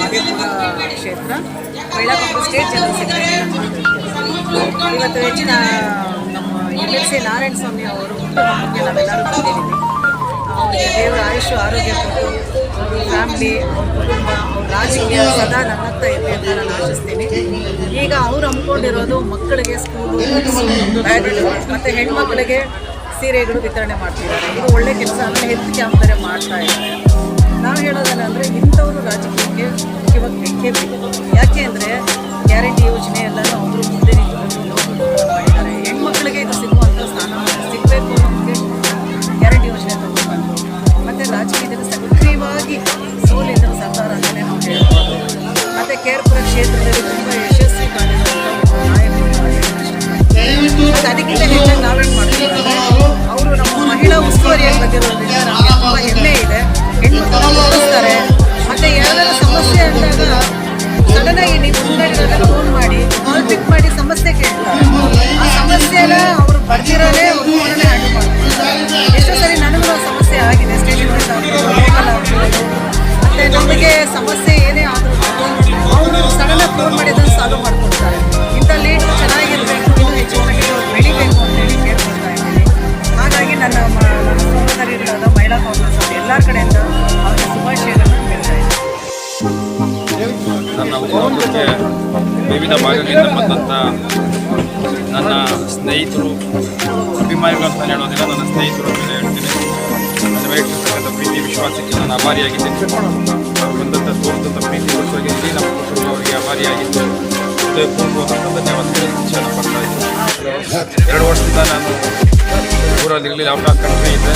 ಮಾದೇಪುರ ಕ್ಷೇತ್ರ Congress state general secretary ಇವತ್ತು ಹೆಚ್ಚಿನ ನಮ್ಮ M L C Narayana Swamy ಅವರು ಹುಟ್ಟುಹಬ್ಬಕ್ಕೆ ನಾವೆಲ್ಲರೂ ಬಂದಿದ್ದೀವಿ. ಅವರಿಗೆ ದೇವರ ಆಯುಷ್, ಆರೋಗ್ಯ ಕೊಟ್ಟು ಫ್ಯಾಮಿಲಿ, ಕುಟುಂಬ ರಾಜಕೀಯ ಸದಾ ನನ್ನತ್ತ ಅಂತ ನಾನು ಆಶಿಸ್ತೀನಿ. ಈಗ ಅವ್ರು ಹಮ್ಮಿಕೊಂಡಿರೋದು ಮಕ್ಕಳಿಗೆ ಸ್ಕೂಲು ಮತ್ತು ಹೆಣ್ಮಕ್ಳಿಗೆ ಸೀರೆಗಳು ವಿತರಣೆ ಮಾಡ್ತಿದ್ದಾರೆ. ಇದು ಒಳ್ಳೆ ಕೆಲಸ ಅಂದರೆ ಹೆಲ್ತ್ ಕ್ಯಾಂಪ್ ಮಾಡ್ತಾ ಇದ್ದಾರೆ. ನಾವು ಅಂದರೆ ಇಂಥವ್ರು ರಾಜಕೀಯಕ್ಕೆ ಮುಖ್ಯವಾಗಿ ಬೇಕೇ. ಬೇಕು ಯಾಕೆ ಅಂದರೆ ಗ್ಯಾರಂಟಿ ಯೋಜನೆ ಎಲ್ಲನೂ ಅವರು ಮುಂದೆ ಮಾಡಿದ್ದಾರೆ. ಹೆಣ್ಮಕ್ಳಿಗೆ ಇದು ಸಿಗುವಂಥ ಸ್ಥಾನ ಸಿಗಬೇಕು ನಮಗೆ ಗ್ಯಾರಂಟಿ ಯೋಜನೆ ತಗೊಂಡ್ಬಂದು ಮತ್ತು ರಾಜಕೀಯದಲ್ಲಿ ಸಕ್ರಿಯವಾಗಿ ಸೋಲಿನ ಸರ್ಕಾರ ಅಂತಲೇ ನಾವು ಹೇಳ್ಬೋದು. ಮತ್ತು ಕೇರ್ಪುರ ಕ್ಷೇತ್ರದಲ್ಲಿ ತುಂಬ ಯಶಸ್ವಿ ಕಾಣಿಸ್ತಾರೆ ಮತ್ತು ಅದಕ್ಕಿಂತ ಹೆಚ್ಚಾಗಿ ನಾವೇನು ಮಾಡ್ತೀವಿ ಅವರು ನಮ್ಮ ಮಹಿಳಾ ಉಸ್ತುವಾರಿಯಾಗಿ ಬಂದಿರೋದ್ರಿಂದ ನಮಗೆ ತುಂಬ ಹೆಮ್ಮೆ ಇದೆ. ಓದಿಸ್ತಾರೆ ಮತ್ತು ಯಾವ್ದಾದ್ರು ಸಮಸ್ಯೆ ಅಂದಾಗ ಸಡನ್ ಆಗಿ ನೀವು ಮುಂದೆ ಫೋನ್ ಮಾಡಿ ಕಾಲ್ ಮಾಡಿ ಸಮಸ್ಯೆ ಕೇಳ್ತಾರೆ. ಆ ಸಮಸ್ಯೆನ ಅವರು ಬರ್ದಿರೋದೇ ಅವ್ರು ಫೋನಲ್ಲೇ ಮಾಡ್ತಾರೆ ಎಷ್ಟೋ ಸರಿ ನನಗೂ ಸಮಸ್ಯೆ ಆಗಿದೆ ಸ್ಟೇಷನ್ ಆಗ್ಬೋದು ಮತ್ತು ನಮಗೆ ಸಮಸ್ಯೆ ಏನೇ ಆದರೂ ಅವರು ಸಡನ್ನಾಗಿ ಫೋನ್ ಮಾಡಿ ವಿವಿಧ ಭಾಗಗಳಿಂದ ಬಂದಂಥ ನನ್ನ ಸ್ನೇಹಿತರು, ಅಭಿಮಾನಿಗಳು ಅಂತ ಹೇಳೋದಿಲ್ಲ, ನನ್ನ ಸ್ನೇಹಿತರು ಅಂತ ಹೇಳ್ತೀನಿ. ನನ್ನ ವೈಯಕ್ತಿಕ ಪ್ರೀತಿ, ವಿಶ್ವಾಸಕ್ಕೆ ನಾನು ಆಭಾರಿಯಾಗಿದ್ದೇನೆ. ಬಂದಂಥ ತೋರಿದಂಥ ಪ್ರೀತಿ ವಿಶ್ವಾಸಕ್ಕೆ ನಮ್ಮ ಕುಟುಂಬ ಅವರಿಗೆ ಅಭಾರಿಯಾಗಿದ್ದು ಹೃದಯಪೂರ್ವಕವಾದ ಧನ್ಯವಾದಗಳು. ಪಡ್ತಾ ಇದ್ದೀನಿ ಎರಡು ವರ್ಷದಿಂದ ನಾನು ಊರಲ್ಲಿ ಇರಲಿಲ್ಲ. ಔಟ್ ಆಫ್ ಕಂಟ್ರಿ ಇದ್ದೆ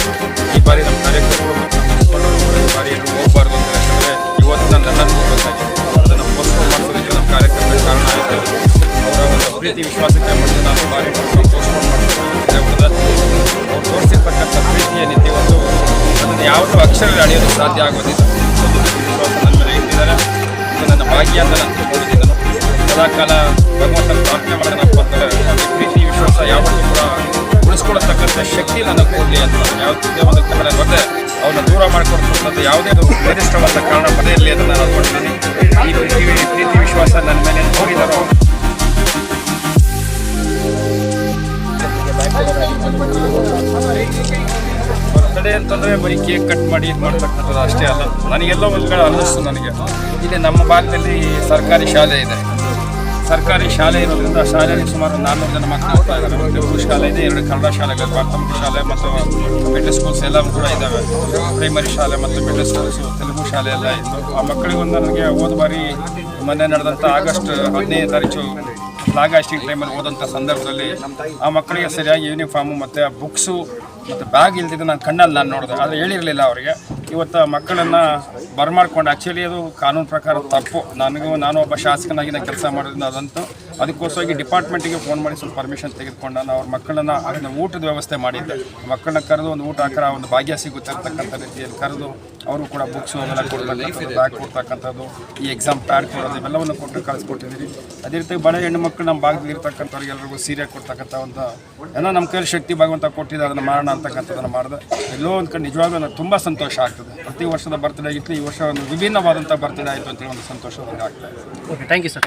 ಈ ಬಾರಿ ನಮ್ಮ ಕಾರ್ಯಕ್ರಮಗಳು ಬಾರಿ ಹೋಗಬಾರ್ದು ಅಂತ ಯಾಕಂದರೆ ಇವತ್ತು ನಾನು ನನ್ನನ್ನು ಹೋಗಬೇಕಾಗಿದೆ ಅದನ್ನು ಪೋಸ್ಟ್ಪೋನ್ ಮಾಡಿಸೋದಕ್ಕೆ ನಮ್ಮ ಕಾರ್ಯಕ್ರಮದ ಕಾರಣ ಪ್ರೀತಿ ವಿಶ್ವಾಸಕ್ಕೆ ಮತ್ತು ನಾನು ಪೋಸ್ಟ್ಪೋನ್ ಮಾಡ್ತೀನಿ ಅವ್ರು ತೋರಿಸಿರ್ತಕ್ಕಂಥ ಪ್ರೀತಿ ಏನಿದೆ ಇವತ್ತು ಅದನ್ನು ಯಾವುದೂ ಅಕ್ಷರ ಅಳೆಯೋದು ಸಾಧ್ಯ ಆಗೋದಿಲ್ಲ ವಿಶ್ವಾಸ ನನ್ನ ನನ್ನ ಭಾಗ್ಯ ಅಂತ ನಾನು ತಿಳ್ಕೊಂಡಿದ್ದನು ಸದಾಕಾಲ ಭಗವಂತನ ಪ್ರಾರ್ಥನೆ ಮಾಡೋಣಪ್ಪ ಪ್ರೀತಿ ವಿಶ್ವಾಸ ಯಾವತ್ತೂ ಕೂಡ ಉಳಿಸ್ಕೊಳ್ತಕ್ಕಂಥ ಶಕ್ತಿ ನನಗೆ ಕೊಡಲಿ ಅಂತ. ಯಾವುದೇ ಒಂದು ಕಾರಣ ಬಂದರೆ ಅವನ್ನ ದೂರ ಮಾಡಿಕೊಡ್ತಕ್ಕಂಥದ್ದು ಯಾವುದೇ ನಿರ್ದಿಷ್ಟವಾದ ಕಾರಣ ಪದೇ ಇರಲಿ ಅಂತ ನಾನು ಕೊಡ್ತೀನಿ ಈ ಪ್ರೀತಿ ಪ್ರೀತಿ, ವಿಶ್ವಾಸ ನನ್ನ ಮೇಲೆ ಹೋಗಿದ್ದಾರೋ ಬರ್ತಡೇ ಅಂತಂದರೆ ಬರೀ ಕೇಕ್ ಕಟ್ ಮಾಡಿ ಇದು ಮಾಡ್ತಕ್ಕಂಥದ್ದು ಅಷ್ಟೇ ಅಲ್ಲ. ನನಗೆಲ್ಲ ಒಂದು ಕಡೆ ಅನ್ನಿಸ್ತು ನನಗೆ. ಇಲ್ಲಿ ನಮ್ಮ ಭಾಗದಲ್ಲಿ ಸರ್ಕಾರಿ ಶಾಲೆ ಇದೆ. ಸರ್ಕಾರಿ ಶಾಲೆ ಇರೋದ್ರಿಂದ ಶಾಲೆಯಲ್ಲಿ ಸುಮಾರು ನಾನ್ನೂರು ಜನ ಮಕ್ಕಳು ಓದ್ತಾ ಇದ್ದಾರೆ. ಒಂದು ಶಾಲೆ ಇದೆ ಎರಡು ಕನ್ನಡ ಶಾಲೆಗಳು, ಪ್ರಾಥಮಿಕ ಶಾಲೆ ಮತ್ತು ಮಿಡ್ಲ್ ಸ್ಕೂಲ್ಸ್ ಎಲ್ಲ ಕೂಡ ಇದ್ದಾವೆ. ಪ್ರೈಮರಿ ಶಾಲೆ ಮತ್ತು ಮಿಡ್ಲ್ ಸ್ಕೂಲ್ಸ್ ತೆಲುಗು ಶಾಲೆ ಎಲ್ಲ ಇತ್ತು. ಆ ಮಕ್ಕಳಿಗೊಂದು ನನಗೆ ಹೋದ ಬಾರಿ ಮೊನ್ನೆ ನಡೆದಂಥ ಆಗಸ್ಟ್ ಹದಿನೈದು ತಾರೀಕು ಫ್ಲಾಗ್ ಹಾಸ್ಟಿಂಗ್ ಟೈಮಲ್ಲಿ ಹೋದಂಥ ಸಂದರ್ಭದಲ್ಲಿ ಆ ಮಕ್ಕಳಿಗೆ ಸರಿಯಾಗಿ ಯೂನಿಫಾರ್ಮು ಮತ್ತು ಬುಕ್ಸು ಮತ್ತು ಬ್ಯಾಗ್ ಇಲ್ದಿದ್ದು ನಾನು ಕಣ್ಣಲ್ಲಿ ನಾನು ನೋಡಿದೆ. ಆದರೆ ಹೇಳಿರಲಿಲ್ಲ ಅವರಿಗೆ. ಇವತ್ತು ಮಕ್ಕಳನ್ನು ಬರಮಾಡ್ಕೊಂಡು. ಆ್ಯಕ್ಚುಲಿ ಅದು ಕಾನೂನು ಪ್ರಕಾರ ತಪ್ಪು. ನನಗೂ ನಾನು ಒಬ್ಬ ಶಾಸಕನಾಗಿ ನಾನು ಕೆಲಸ ಮಾಡೋದ್ರಿಂದ ಅದಂತೂ ಅದಕ್ಕೋಸ್ಕರವಾಗಿ ಡಿಪಾರ್ಟ್ಮೆಂಟಿಗೆ ಫೋನ್ ಮಾಡಿ ಸ್ವಲ್ಪ ಪರ್ಮಿಷನ್ ತೆಗೆದುಕೊಂಡು ನಾನು ಅವ್ರ ಮಕ್ಕಳನ್ನ ಅದನ್ನ ಊಟದ ವ್ಯವಸ್ಥೆ ಮಾಡಿದ್ದೆ. ಮಕ್ಕಳನ್ನ ಕರೆದು ಒಂದು ಊಟ ಹಾಕರ ಒಂದು ಭಾಗ್ಯ ಸಿಗುತ್ತೆ ಅಂತಕ್ಕಂಥ ರೀತಿಯಲ್ಲಿ ಕರೆದು ಅವರು ಕೂಡ ಬುಕ್ಸು ಅವೆಲ್ಲ ಕೊಡ್ತಕ್ಕಂಥದ್ದು ಬ್ಯಾಗ್ ಕೊಡ್ತಕ್ಕಂಥದ್ದು, ಈ ಎಕ್ಸಾಮ್ ಪ್ಯಾಡ್ ಕೊಡೋದು, ಇವೆಲ್ಲವನ್ನು ಕೊಟ್ಟು ಕಳಿಸ್ಕೊಟ್ಟಿದ್ದೀರಿ. ಅದೇ ರೀತಿ ಬಡ ಹೆಣ್ಣು ಮಕ್ಕಳು ನಮ್ಮ ಭಾಗದಲ್ಲಿ ಇರ್ತಕ್ಕಂಥವ್ರಿಗೆ ಎಲ್ರಿಗೂ ಸೀರೆ ಕೊಡ್ತಕ್ಕಂಥ ಒಂದು ಏನೋ ನಮ್ಮ ಕೈಯಲ್ಲಿ ಶಕ್ತಿ ಭಾಗವಂತ ಕೊಟ್ಟಿದ್ದೆ ಅದನ್ನು ಮಾಡೋಣ ಅಂತಕ್ಕಂಥದ್ದನ್ನು ಮಾಡಿದೆ. ಎಲ್ಲೋ ಒಂದು ಕಡೆ ನಿಜವಾಗ್ಲೂ ನನಗೆ ತುಂಬ ಸಂತೋಷ ಆಗ್ತದೆ. ಪ್ರತಿ ವರ್ಷದ ಬರ್ತ್ಡೇ ಆಗಿತ್ತು, ಈ ವರ್ಷ ಒಂದು ವಿಭಿನ್ನವಾದಂಥ ಬರ್ತಡೇ ಆಯಿತು ಅಂತೇಳಿ ಒಂದು ಸಂತೋಷ ನನಗೆ ಆಗ್ತದೆ. ಓಕೆ ಥ್ಯಾಂಕ್ ಯು ಸರ್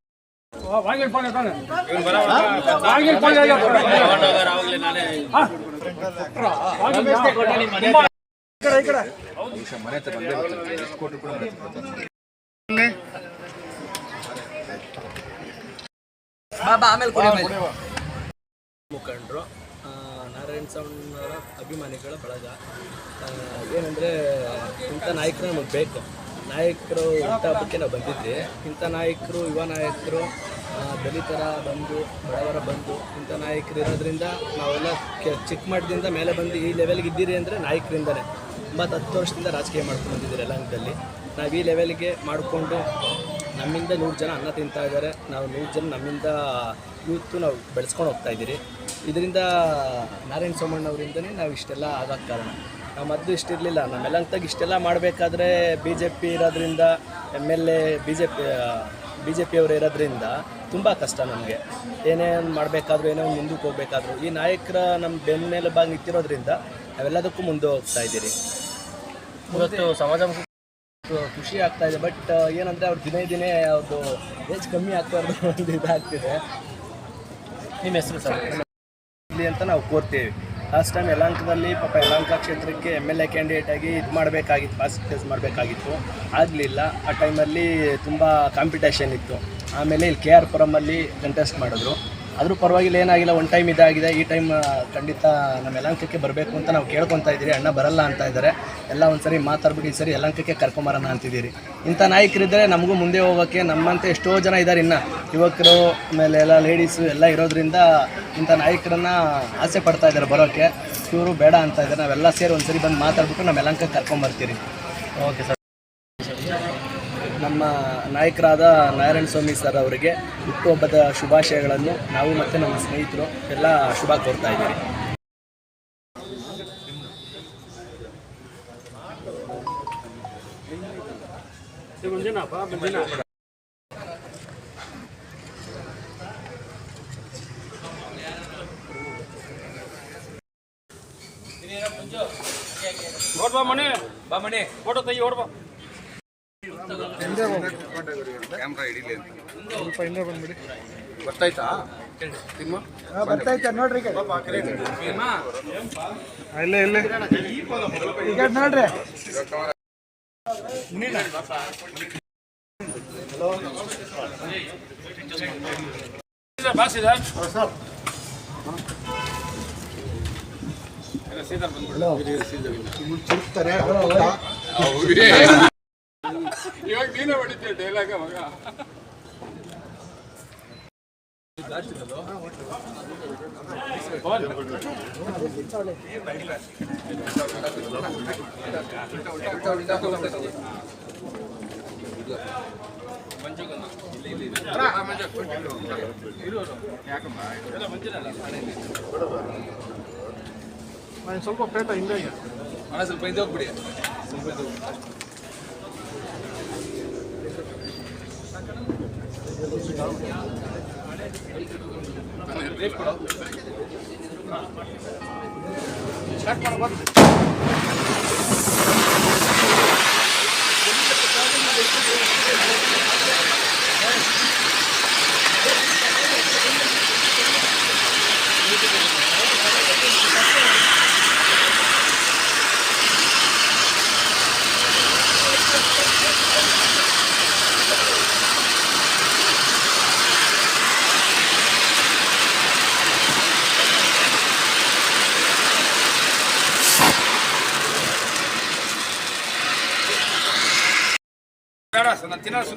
ಮುಖಂಡರು ನಾರಾಯಣ ಸ್ವಾಮಿಯವರ ಅಭಿಮಾನಿಗಳ ಬಳಗ. ಏನಂದರೆ, ಇಂಥ ನಾಯಕರು ನಮಗೆ ಬೇಕು. ನಾಯಕರು ಇಂಥ ಬಗ್ಗೆ ನಾವು ಬಂದಿದ್ವಿ. ಇಂಥ ನಾಯಕರು, ಯುವ ನಾಯಕರು ದಲಿತರ ಬಂದು, ಬಡವರ ಬಂಧು ಇಂಥ ನಾಯಕರು ಇರೋದ್ರಿಂದ ನಾವೆಲ್ಲ ಕೆ ಚಿಕ್ಕ ಮಟ್ಟದಿಂದ ಮೇಲೆ ಬಂದು ಈ ಲೆವೆಲ್ಗೆ ಇದ್ದೀರಿ ಅಂದರೆ ನಾಯಕರಿಂದಲೇ. ಒಂಬತ್ತು ಹತ್ತು ವರ್ಷದಿಂದ ರಾಜಕೀಯ ಮಾಡ್ಕೊಂಡು ಬಂದಿದ್ದೀರಿ ಯಲಹಂಕದಲ್ಲಿ ನಾವು ಈ ಲೆವೆಲ್ಗೆ ಮಾಡಿಕೊಂಡು ನಮ್ಮಿಂದ ನೂರು ಜನ ಅನ್ನ ತಿಂತಾ ಇದ್ದಾರೆ. ನಾವು ನೂರು ಜನ ನಮ್ಮಿಂದ ಯೂತ್ ನಾವು ಬೆಳೆಸ್ಕೊಂಡು ಹೋಗ್ತಾ ಇದ್ದೀರಿ. ಇದರಿಂದ ನಾರಾಯಣ ಸೋಮಣ್ಣವರಿಂದನೇ ನಾವು ಇಷ್ಟೆಲ್ಲ ಆಗೋಕ್ಕೆ ಕಾರಣ. ನಾವು ಮೊದಲು ಇಷ್ಟಿರಲಿಲ್ಲ. ನಮ್ಮ ಯಲಹಂಕದಾಗ ಇಷ್ಟೆಲ್ಲ ಮಾಡಬೇಕಾದ್ರೆ ಬಿ ಜೆ ಪಿ ಇರೋದ್ರಿಂದ M L A B J P B J ಪಿಯವರು ಇರೋದ್ರಿಂದ ತುಂಬ ಕಷ್ಟ ನಮಗೆ. ಏನೇ ಮಾಡಬೇಕಾದ್ರೂ, ಏನೋ ಒಂದು ಮುಂದಕ್ಕೆ ಹೋಗ್ಬೇಕಾದ್ರೂ, ಈ ನಾಯಕರ ನಮ್ಮ ಬೆನ್ನೆಲುಬಾಗಿ ನಿಂತಿರೋದ್ರಿಂದ ನಾವೆಲ್ಲದಕ್ಕೂ ಮುಂದೆ ಹೋಗ್ತಾ ಇದ್ದೀರಿ. ಇವತ್ತು ಸಮಾಜ ಖುಷಿ ಆಗ್ತಾ ಇದೆ, ಬಟ್ ಏನಂದರೆ ಅವ್ರು ದಿನೇ ದಿನೇ ಅವ್ರದ್ದು ಏಜ್ ಕಮ್ಮಿ ಆಗ್ತಾ ಒಂದು ಇದಾಗ್ತಿದೆ. ನಿಮ್ಮ ಹೆಸರು ಸರ್? ಇಲ್ಲಿ ಅಂತ ನಾವು ಕೋರ್ತೀವಿ. ಲಾಸ್ಟ್ ಟೈಮ್ ಯಲಾಂಕದಲ್ಲಿ ಪಾಪ ಯಲಾಂಕ ಕ್ಷೇತ್ರಕ್ಕೆ ಎಂ ಎಲ್ ಎ ಕ್ಯಾಂಡಿಡೇಟ್ ಆಗಿ ಇದು ಮಾಡಬೇಕಾಗಿತ್ತು ಫಾಸ್ಟ್ ಮಾಡಬೇಕಾಗಿತ್ತು. ಆಗಲಿಲ್ಲ. ಆ ಟೈಮಲ್ಲಿ ತುಂಬ ಕಾಂಪಿಟೇಷನ್ ಇತ್ತು. ಆಮೇಲೆ ಇಲ್ಲಿ ಕೆ ಆರ್ ಪುರಮಲ್ಲಿ ಕಂಟೆಸ್ಟ್ ಮಾಡಿದ್ರು. ಆದರೂ ಪರವಾಗಿಲ್ಲ, ಏನಾಗಿಲ್ಲ ಒನ್ ಟೈಮ್ ಇದಾಗಿದೆ. ಈ ಟೈಮ್ ಖಂಡಿತ ನಮ್ಮ ಯಲಂಕಕ್ಕೆ ಬರಬೇಕು ಅಂತ ನಾವು ಕೇಳ್ಕೊತಾ ಇದ್ದೀರಿ. ಅಣ್ಣ ಬರಲ್ಲ ಅಂತ ಇದ್ದಾರೆ. ಎಲ್ಲ ಒಂದ್ಸರಿ ಮಾತಾಡ್ಬಿಟ್ಟು ಈ ಸರಿ ಯಲಂಕಕ್ಕೆ ಕರ್ಕೊಂಬರೋಣ ಅಂತಿದ್ದೀರಿ. ಇಂಥ ನಾಯಕರಿದ್ದರೆ ನಮಗೂ ಮುಂದೆ ಹೋಗೋಕ್ಕೆ ನಮ್ಮಂತೆ ಎಷ್ಟೋ ಜನ ಇದ್ದಾರೆ ಇನ್ನು. ಯುವಕರು, ಆಮೇಲೆ ಎಲ್ಲ ಲೇಡೀಸು ಎಲ್ಲ ಇರೋದ್ರಿಂದ ಇಂಥ ನಾಯಕರನ್ನ ಆಸೆ ಪಡ್ತಾ ಇದ್ದಾರೆ ಬರೋಕ್ಕೆ ಇವರು ಬೇಡ ಅಂತ ಇದ್ದಾರೆ. ನಾವೆಲ್ಲ ಸೇರಿ ಒಂದ್ಸರಿ ಬಂದು ಮಾತಾಡ್ಬಿಟ್ಟು ನಮ್ಮ ಯಲಂಕಕ್ಕೆ ಕರ್ಕೊಂಬರ್ತೀರಿ. ಓಕೆ ಸರ್ ನಮ್ಮ ನಾಯಕರಾದ ನಾರಾಯಣ ಸ್ವಾಮಿ ಸರ್ ಅವರಿಗೆ ಹುಟ್ಟುಹಬ್ಬದ ಶುಭಾಶಯಗಳನ್ನು ನಾವು ಮತ್ತು ನಮ್ಮ ಸ್ನೇಹಿತರು ಎಲ್ಲ ಶುಭ ಕೋರ್ತಾ ಇದ್ದೀವಿ ಓಡ್ ಬಾ ಮಣಿ ಬಾ ಮಣಿ ಫೋಟೋ ತೆಗಿ ಓಡ್ ಬಾ ಗೊತ್ತಾಯ್ತಾ ತಿಮ್ಮ ಬರ್ತೈತೆ ನೋಡ್ರಿ ಈಗ. ಇಲ್ಲೇ ಇಲ್ಲೇ. ಈಗ ನೋಡ್ರಿ. ಬಾಸ್ ಇದೆ ಸೀದರ್ ಬಂದ್ಬಿಡು. ಡೈಲಾಗ ಮಗ. ಸ್ವಲ್ಪ ಪೇಟ ಹಿಂದೆ ಈಗ. ಸ್ವಲ್ಪ ಇದು ಹೋಗ್ಬಿಡಿ. ಬೇಡ ನಾನು ತಿನ್ನೋ తినాలి